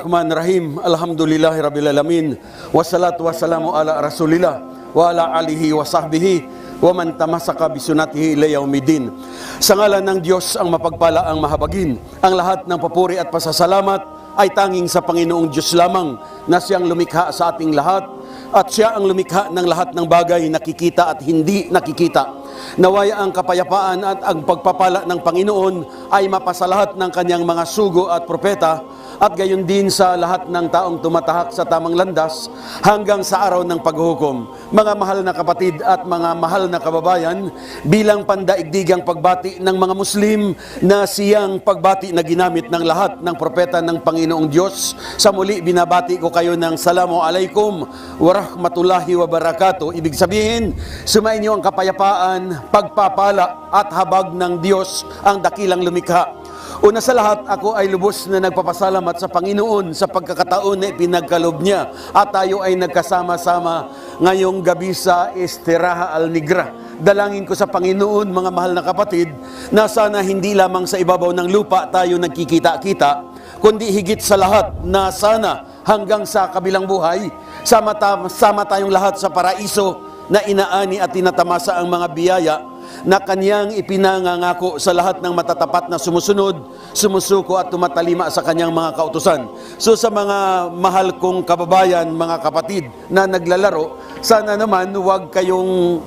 Rahman Rahim, Alhamdulillahi Rabbil Alamin, wassalatu wassalamu ala Rasulillah, wa ala alihi wa sahbihi, wa man tamasaka bisunatihi ila yaumidin. Sa ngalan ng Diyos ang mapagpala ang mahabagin, ang lahat ng papuri at pasasalamat ay tanging sa Panginoong Diyos lamang na siyang lumikha sa ating lahat at siya ang lumikha ng lahat ng bagay nakikita at hindi nakikita. Nawaya ang kapayapaan at ang pagpapala ng Panginoon ay mapasalahat ng kanyang mga sugo at propeta at gayon din sa lahat ng taong tumatahak sa tamang landas hanggang sa araw ng paghuhukom. Mga mahal na kapatid at mga mahal na kababayan, bilang pandaigdigang pagbati ng mga Muslim na siyang pagbati na ginamit ng lahat ng propeta ng Panginoong Diyos, sa muli binabati ko kayo ng Salamu Alaikum wa Rahmatullahi wa Barakatuh. Ibig sabihin, sumainyo ang kapayapaan, pagpapala at habag ng Diyos ang dakilang lumikha. Una sa lahat, ako ay lubos na nagpapasalamat sa Panginoon sa pagkakataon na ipinagkalob niya at tayo ay nagkasama-sama ngayong gabi sa Esteraha Al Negra. Dalangin ko sa Panginoon, mga mahal na kapatid, na sana hindi lamang sa ibabaw ng lupa tayo nagkikita-kita, kundi higit sa lahat na sana hanggang sa kabilang buhay, sama, ta- sama tayong lahat sa paraiso na inaani at tinatamasa ang mga biyaya na kanyang ipinangangako sa lahat ng matatapat na sumusunod, sumusuko at tumatalima sa kanyang mga kautusan. So sa mga mahal kong kababayan, mga kapatid na naglalaro, sana naman huwag kayong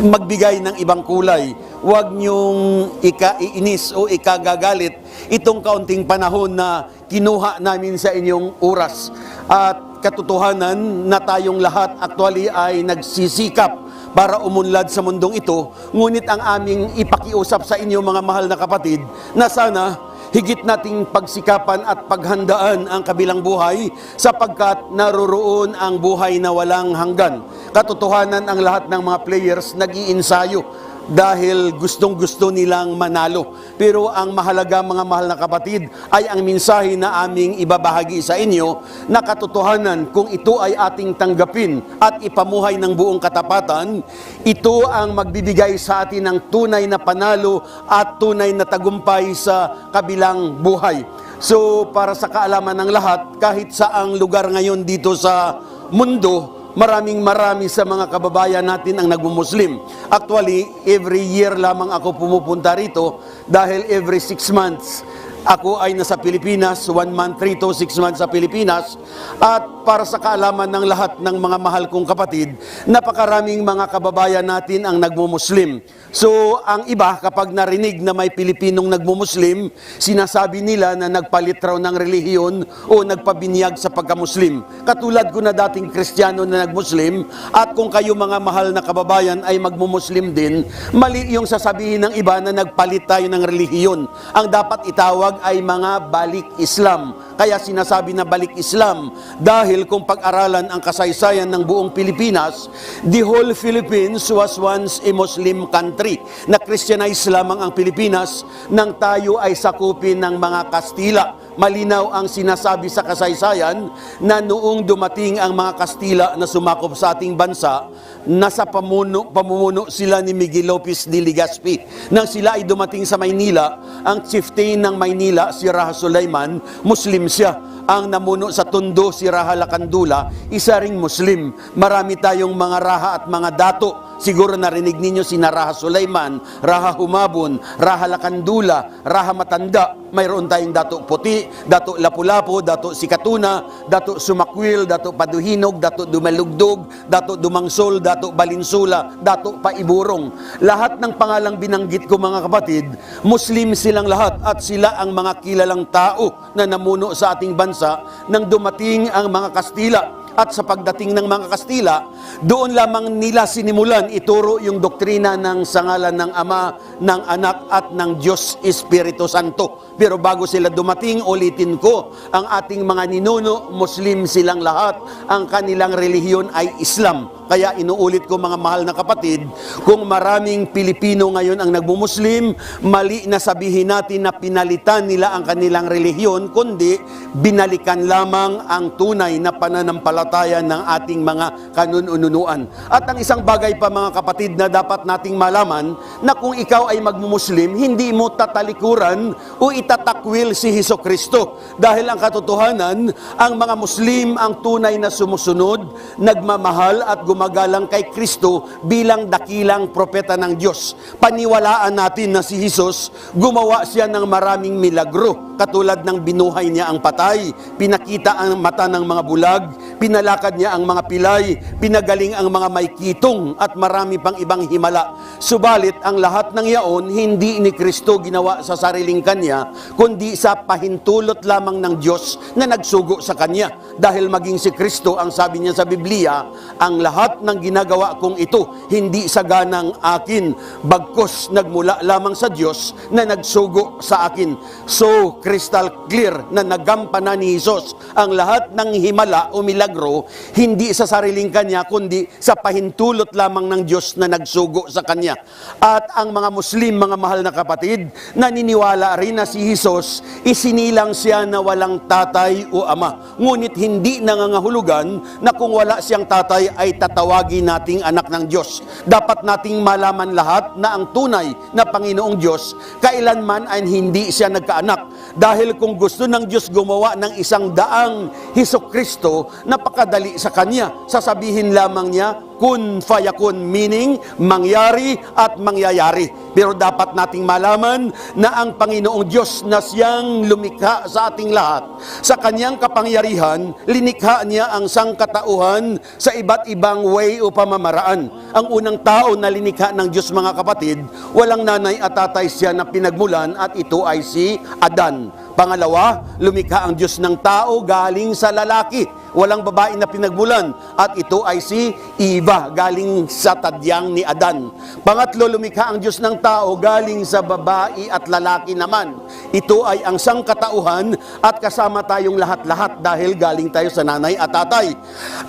magbigay ng ibang kulay. Huwag niyong ikaiinis o ikagagalit itong kaunting panahon na kinuha namin sa inyong oras. At katotohanan na tayong lahat actually ay nagsisikap para umunlad sa mundong ito. Ngunit ang aming ipakiusap sa inyo mga mahal na kapatid na sana higit nating pagsikapan at paghandaan ang kabilang buhay sapagkat naroroon ang buhay na walang hanggan. Katotohanan ang lahat ng mga players nag-iinsayo dahil gustong gusto nilang manalo. Pero ang mahalaga mga mahal na kapatid ay ang mensahe na aming ibabahagi sa inyo na katotohanan kung ito ay ating tanggapin at ipamuhay ng buong katapatan, ito ang magbibigay sa atin ng tunay na panalo at tunay na tagumpay sa kabilang buhay. So para sa kaalaman ng lahat, kahit saang lugar ngayon dito sa mundo, maraming marami sa mga kababayan natin ang nagmumuslim. Actually, every year lamang ako pumupunta rito dahil every six months ako ay nasa Pilipinas, one month rito, six months sa Pilipinas. At para sa kaalaman ng lahat ng mga mahal kong kapatid, napakaraming mga kababayan natin ang nagmumuslim. So, ang iba, kapag narinig na may Pilipinong nagmumuslim, sinasabi nila na nagpalit raw ng relihiyon o nagpabinyag sa pagkamuslim. Katulad ko na dating Kristiyano na nagmuslim, at kung kayo mga mahal na kababayan ay magmumuslim din, mali yung sasabihin ng iba na nagpalit tayo ng relihiyon. Ang dapat itawag ay mga balik Islam. Kaya sinasabi na balik Islam dahil kung pag-aralan ang kasaysayan ng buong Pilipinas, the whole Philippines was once a Muslim country. Na Christianize lamang ang Pilipinas nang tayo ay sakupin ng mga Kastila. Malinaw ang sinasabi sa kasaysayan na noong dumating ang mga Kastila na sumakop sa ating bansa, nasa pamuno, pamumuno sila ni Miguel Lopez de Legazpi. Nang sila ay dumating sa Maynila, ang chieftain ng Maynila, si Raha Sulaiman, Muslim siya. Ang namuno sa tundo, si Raha Lakandula, isa ring Muslim. Marami tayong mga raha at mga dato. Siguro narinig ninyo si Raha Sulaiman, Raha Humabon, Raha Lakandula, Raha Matanda. Mayroon tayong dato puti, dato lapu-lapu, dato sikatuna, dato sumakwil, dato paduhinog, dato dumalugdog, dato dumangsol, dato balinsula, dato paiburong. Lahat ng pangalang binanggit ko mga kapatid, Muslim silang lahat at sila ang mga kilalang tao na namuno sa ating bansa nang dumating ang mga Kastila. At sa pagdating ng mga Kastila, doon lamang nila sinimulan ituro yung doktrina ng sangalan ng Ama, ng Anak at ng Diyos Espiritu Santo. Pero bago sila dumating, ulitin ko, ang ating mga ninuno, Muslim silang lahat, ang kanilang relihiyon ay Islam. Kaya inuulit ko mga mahal na kapatid, kung maraming Pilipino ngayon ang nagmumuslim, mali na sabihin natin na pinalitan nila ang kanilang relihiyon, kundi binalikan lamang ang tunay na pananampalataya pananampalataya ng ating mga kanununuan. At ang isang bagay pa mga kapatid na dapat nating malaman na kung ikaw ay magmumuslim, hindi mo tatalikuran o itatakwil si Heso Kristo. Dahil ang katotohanan, ang mga Muslim ang tunay na sumusunod, nagmamahal at gumagalang kay Kristo bilang dakilang propeta ng Diyos. Paniwalaan natin na si Jesus, gumawa siya ng maraming milagro, katulad ng binuhay niya ang patay, pinakita ang mata ng mga bulag, pinalakad niya ang mga pilay, pinagaling ang mga may kitong at marami pang ibang himala. Subalit, ang lahat ng yaon, hindi ni Kristo ginawa sa sariling kanya, kundi sa pahintulot lamang ng Diyos na nagsugo sa kanya. Dahil maging si Kristo, ang sabi niya sa Biblia, ang lahat ng ginagawa kong ito, hindi sa ganang akin, bagkos nagmula lamang sa Diyos na nagsugo sa akin. So, crystal clear na nagampanan ni Jesus ang lahat ng himala o milagro, hindi sa sariling kanya, kundi sa pahintulot lamang ng Diyos na nagsugo sa kanya. At ang mga Muslim, mga mahal na kapatid, naniniwala rin na si Jesus, isinilang siya na walang tatay o ama. Ngunit hindi nangangahulugan na kung wala siyang tatay ay tatawagin nating anak ng Diyos. Dapat nating malaman lahat na ang tunay na Panginoong Diyos, kailanman ay hindi siya nagkaanak. Dahil kung gusto ng Diyos gumawa ng isang daang Heso Kristo, napakadali sa Kanya. Sasabihin lamang niya, kun fayakun, meaning mangyari at mangyayari. Pero dapat nating malaman na ang Panginoong Diyos na siyang lumikha sa ating lahat, sa kanyang kapangyarihan, linikha niya ang sangkatauhan sa iba't ibang way o pamamaraan. Ang unang tao na linikha ng Diyos mga kapatid, walang nanay at tatay siya na pinagmulan at ito ay si Adan. Pangalawa, lumikha ang Diyos ng tao galing sa lalaki. Walang babae na pinagmulan at ito ay si Eva galing sa tadyang ni Adan. Pangatlo, lumikha ang Diyos ng tao galing sa babae at lalaki naman. Ito ay ang sangkatauhan at kasama tayong lahat-lahat dahil galing tayo sa nanay at tatay.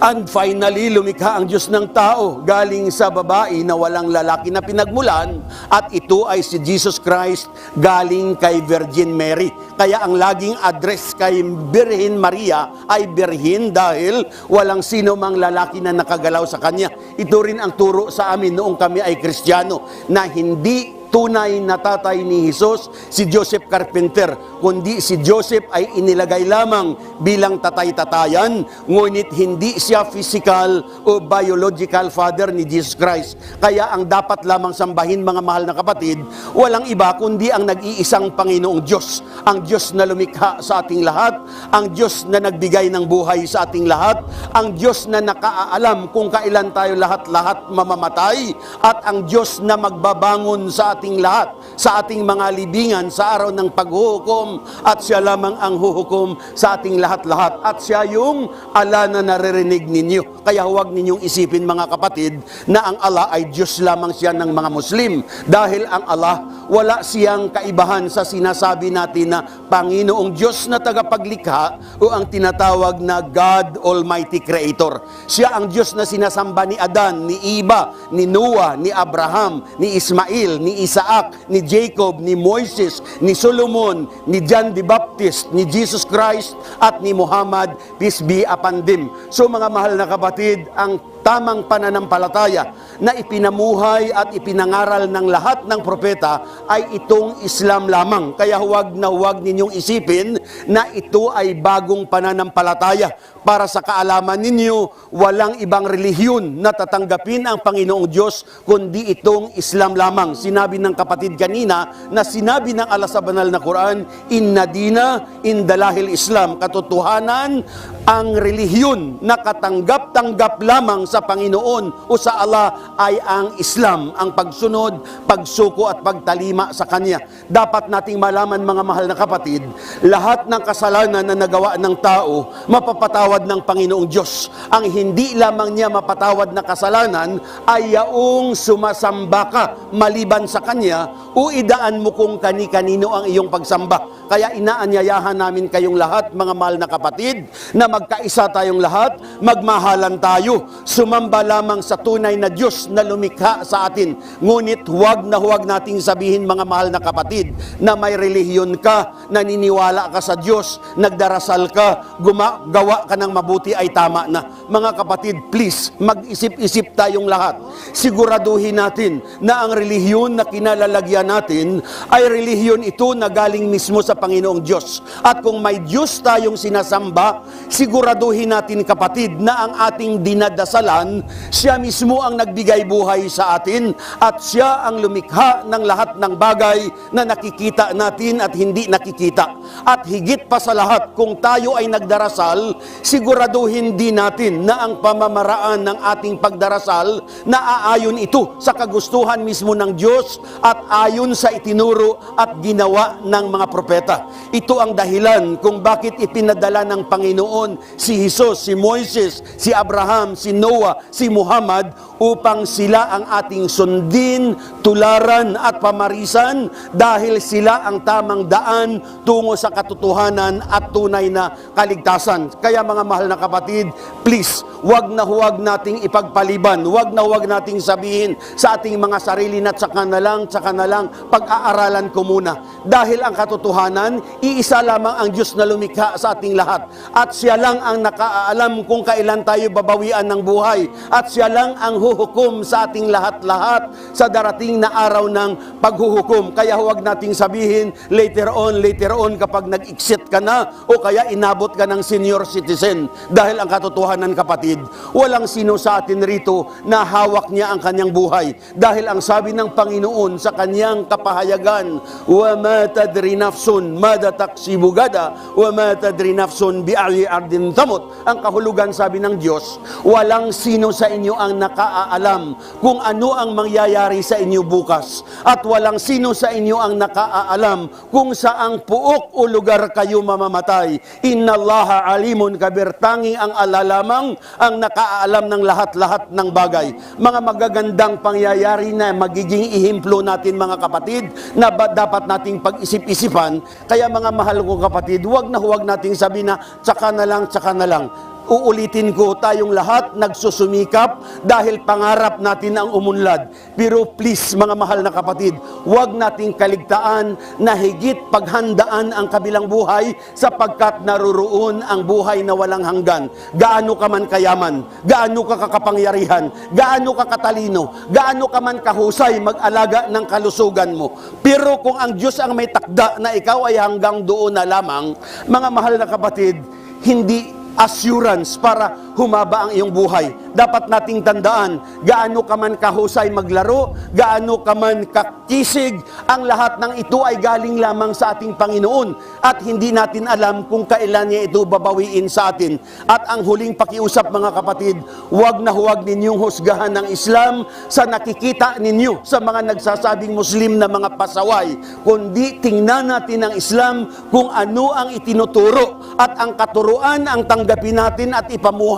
And finally, lumikha ang Diyos ng tao galing sa babae na walang lalaki na pinagmulan at ito ay si Jesus Christ galing kay Virgin Mary. Kaya ang laging address kay Birhin Maria ay Birhin dahil walang sino mang lalaki na nakagalaw sa kanya. Ito rin ang turo sa amin noong kami ay Kristiyano na hindi tunay na tatay ni Jesus si Joseph Carpenter, kundi si Joseph ay inilagay lamang bilang tatay-tatayan, ngunit hindi siya physical o biological father ni Jesus Christ. Kaya ang dapat lamang sambahin mga mahal na kapatid, walang iba kundi ang nag-iisang Panginoong Diyos, ang Diyos na lumikha sa ating lahat, ang Diyos na nagbigay ng buhay sa ating lahat, ang Diyos na nakaalam kung kailan tayo lahat-lahat mamamatay, at ang Diyos na magbabangon sa ating lahat, sa ating mga libingan sa araw ng paghuhukom at siya lamang ang huhukom sa ating lahat-lahat at siya yung ala na naririnig ninyo. Kaya huwag ninyong isipin mga kapatid na ang ala ay Diyos lamang siya ng mga Muslim dahil ang Allah wala siyang kaibahan sa sinasabi natin na Panginoong Diyos na tagapaglikha o ang tinatawag na God Almighty Creator. Siya ang Diyos na sinasamba ni Adan, ni Iba, ni Noah, ni Abraham, ni Ismail, ni Isaac, ni Jacob, ni Moises, ni Solomon, ni John the Baptist, ni Jesus Christ, at ni Muhammad, peace be upon them. So mga mahal na kapatid, ang tamang pananampalataya na ipinamuhay at ipinangaral ng lahat ng propeta ay itong Islam lamang. Kaya huwag na huwag ninyong isipin na ito ay bagong pananampalataya. Para sa kaalaman ninyo, walang ibang relihiyon na tatanggapin ang Panginoong Diyos kundi itong Islam lamang. Sinabi ng kapatid kanina na sinabi ng Allah sa banal na Quran, Inna dina in dalahil Islam. Katotohanan, ang relihiyon na katanggap-tanggap lamang sa Panginoon o sa Allah ay ang Islam, ang pagsunod, pagsuko at pagtalima sa Kanya. Dapat nating malaman mga mahal na kapatid, lahat ng kasalanan na nagawa ng tao, mapapatawad ng Panginoong Diyos. Ang hindi lamang niya mapatawad na kasalanan ay yaong sumasamba ka maliban sa Kanya o idaan mo kung kani-kanino ang iyong pagsamba. Kaya inaanyayahan namin kayong lahat, mga mahal na kapatid, na magkaisa tayong lahat, magmahalan tayo, sumamba lamang sa tunay na Diyos na lumikha sa atin. Ngunit huwag na huwag nating sabihin mga mahal na kapatid na may relihiyon ka, naniniwala ka sa Diyos, nagdarasal ka, gumagawa ka ng mabuti ay tama na. Mga kapatid, please, mag-isip-isip tayong lahat. Siguraduhin natin na ang relihiyon na kinalalagyan natin ay relihiyon ito na galing mismo sa Panginoong Diyos. At kung may Diyos tayong sinasamba, siguraduhin natin kapatid na ang ating dinadasalan, siya mismo ang nagbigay buhay sa atin at siya ang lumikha ng lahat ng bagay na nakikita natin at hindi nakikita. At higit pa sa lahat, kung tayo ay nagdarasal, siguraduhin din natin na ang pamamaraan ng ating pagdarasal na aayon ito sa kagustuhan mismo ng Diyos at ayon sa itinuro at ginawa ng mga propeta. Ito ang dahilan kung bakit ipinadala ng Panginoon si Jesus, si Moises, si Abraham, si Noah, si Muhammad upang sila ang ating sundin, tularan at pamarisan dahil sila ang tamang daan tungo sa katotohanan at tunay na kaligtasan. Kaya mga mahal na kapatid, please, wag na huwag nating ipagpaliban, wag na huwag nating sabihin sa ating mga sarili na tsaka na lang, tsaka na lang, pag-aaralan ko muna. Dahil ang katotohanan, iisa lamang ang Diyos na lumikha sa ating lahat. At siya lang ang nakaalam kung kailan tayo babawian ng buhay. At siya lang ang huhukom sa ating lahat-lahat sa darating na araw ng paghuhukom. Kaya huwag nating sabihin later on, later on kapag nag-exit ka na o kaya inabot ka ng senior citizen Dahil ang katotohanan kapatid, walang sino sa atin rito na hawak niya ang kanyang buhay. Dahil ang sabi ng Panginoon sa kanyang kapahayagan, وَمَا تَدْرِ نَفْسٌ مَاذَا تَكْسِبُ غَدًا وَمَا تَدْرِ نَفْسٌ بِأَيِّ أَرْضٍ تَمُتْ Ang kahulugan sabi ng Diyos, walang sino sa inyo ang nakaalam kung ano ang mangyayari sa inyo bukas. At walang sino sa inyo ang nakaalam kung saang puok o lugar kayo mamamatay. Inna Allah alimun tanging ang alalamang ang nakaalam ng lahat-lahat ng bagay. Mga magagandang pangyayari na magiging ihimplo natin mga kapatid na ba- dapat nating pag-isip-isipan. Kaya mga mahal ko kapatid, huwag na huwag nating sabi na tsaka na lang, tsaka na lang. Uulitin ko, tayong lahat nagsusumikap dahil pangarap natin ang umunlad. Pero please, mga mahal na kapatid, huwag nating kaligtaan na higit paghandaan ang kabilang buhay sapagkat naruroon ang buhay na walang hanggan. Gaano ka man kayaman, gaano ka kakapangyarihan, gaano ka katalino, gaano ka man kahusay mag-alaga ng kalusugan mo. Pero kung ang Diyos ang may takda na ikaw ay hanggang doon na lamang, mga mahal na kapatid, hindi assurance para humaba ang iyong buhay. Dapat nating tandaan, gaano ka man kahusay maglaro, gaano ka man kakisig, ang lahat ng ito ay galing lamang sa ating Panginoon at hindi natin alam kung kailan niya ito babawiin sa atin. At ang huling pakiusap mga kapatid, huwag na huwag ninyong husgahan ng Islam sa nakikita ninyo sa mga nagsasabing Muslim na mga pasaway, kundi tingnan natin ang Islam kung ano ang itinuturo at ang katuruan ang tanggapin natin at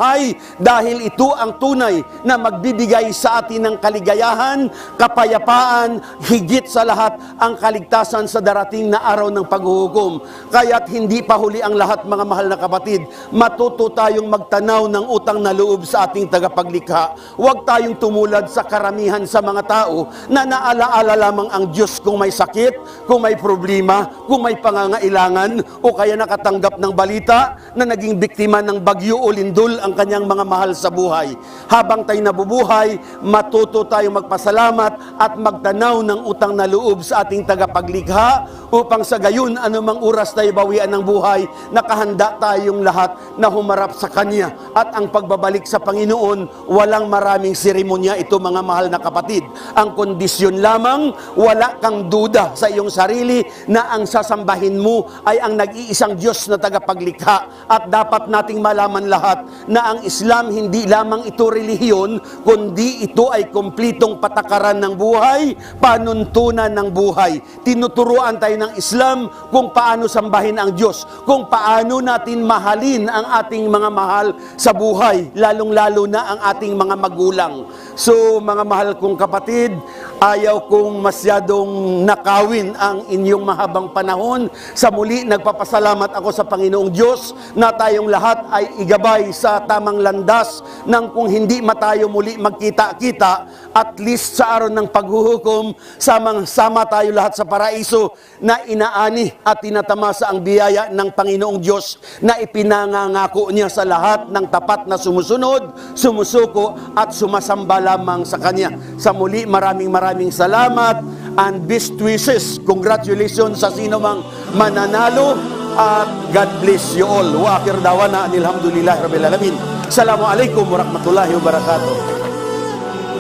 ipamuhay dahil ito ang tunay na magbibigay sa atin ng kaligayahan, kapayapaan, higit sa lahat ang kaligtasan sa darating na araw ng paghuhukom. Kaya't hindi pa huli ang lahat mga mahal na kapatid, matuto tayong magtanaw ng utang na loob sa ating tagapaglikha. Huwag tayong tumulad sa karamihan sa mga tao na naalaala lamang ang Diyos kung may sakit, kung may problema, kung may pangangailangan o kaya nakatanggap ng balita na naging biktima ng bagyo o lindol ang kanyang mga mahal sa buhay. Habang tayo nabubuhay, matuto tayong magpasalamat at magtanaw ng utang na loob sa ating tagapaglikha upang sa gayon anumang oras tayo bawian ng buhay, nakahanda tayong lahat na humarap sa Kanya. At ang pagbabalik sa Panginoon, walang maraming seremonya ito mga mahal na kapatid. Ang kondisyon lamang, wala kang duda sa iyong sarili na ang sasambahin mo ay ang nag-iisang Diyos na tagapaglikha. At dapat nating malaman lahat na ang Islam hindi lamang ito relihiyon, kundi ito ay kumplitong patakaran ng buhay, panuntunan ng buhay. Tinuturuan tayo ng Islam kung paano sambahin ang Diyos, kung paano natin mahalin ang ating mga mahal sa buhay, lalong-lalo na ang ating mga magulang. So, mga mahal kong kapatid, ayaw kong masyadong nakawin ang inyong mahabang panahon. Sa muli, nagpapasalamat ako sa Panginoong Diyos na tayong lahat ay igabay sa tamang landas nang kung hindi matayo muli magkita-kita, at least sa araw ng paghuhukom, samang-sama tayo lahat sa paraiso na inaani at tinatamasa ang biyaya ng Panginoong Diyos na ipinangangako niya sa lahat ng tapat na sumusunod, sumusuko at sumasamba lamang sa Kanya. Sa muli, maraming maraming salamat and best wishes. Congratulations sa sino mang mananalo at God bless you all. Wa akhir dawana alhamdulillah rabbil alamin. Assalamualaikum warahmatullahi wabarakatuh.